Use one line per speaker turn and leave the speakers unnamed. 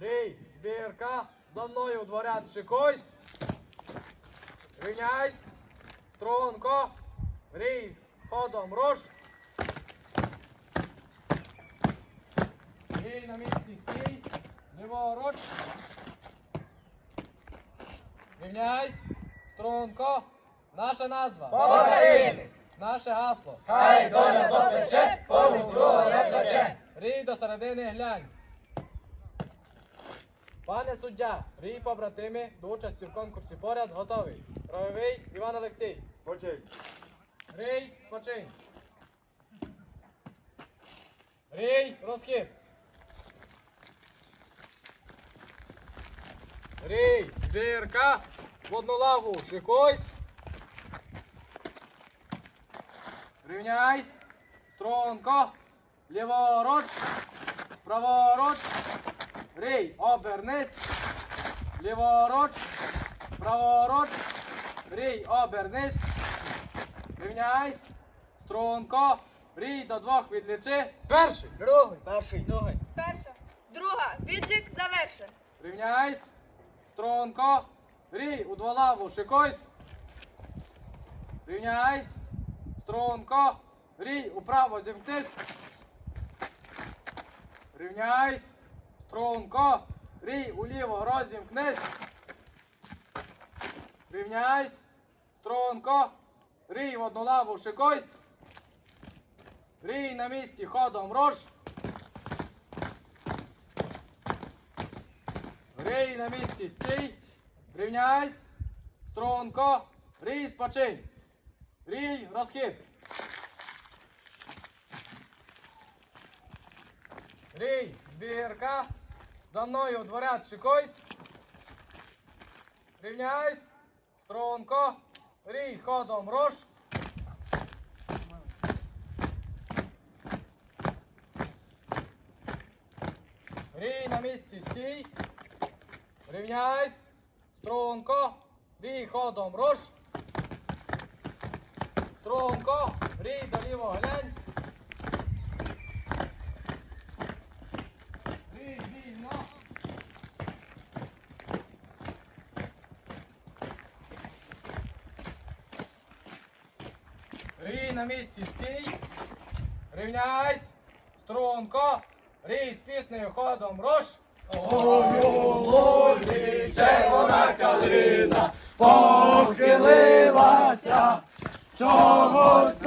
Рій, збірка. За мною дворяд шикуйсь. Рівняйсь. Струнко. Рій, ходом руш. Рій на місці стій. Ліворуч. Рівняйсь. Струнко. Наша назва.
Побратими!
Наше гасло.
Хай доля допече, повну не плече.
Рій до середини глянь. Пане суддя, рій побратими до участі в конкурсі поряд готовий. Правовий Іван Олексій.
Почей.
Рій, спочинь. Рій, розхід. Рій, збірка. В одну лаву шикуйсь. Рівняйсь. Струнко. Ліворуч. Праворуч. Рій, обернись. Ліворуч. Праворуч. Рій, обернись. Рівняйсь. Струнко. Рій до двох відлічи. Перший.
Другий. Перший.
Другий.
Перша. Друга. Відлік завершен.
Рівняйсь. Струнко. Рій у дволаву шикуйсь. Рівняйсь. Струнко. Рій управо зімкнись. Рівняйсь. Струнко. Рій уліво розімкнись. Рівняйсь. Струнко. Рій в одну лаву шикуйсь. Рій на місці ходом рож. Рій на місці стій. Рівняйсь. Струнко. Рій спочинь. Рій розхід. Рій, збірка. За мною дворяд шикуйсь. Рівняйсь. Струнко. Рій ходом руш. Рій на місці стій. Рівняйсь. Струнко. Рій ходом руш. Струнко. Рій до лівого глянь. на місці стій. Рівняйсь. Струнко. Різь піснею ходом руш.
Ой, у лузі червона калина похилилася. Чогось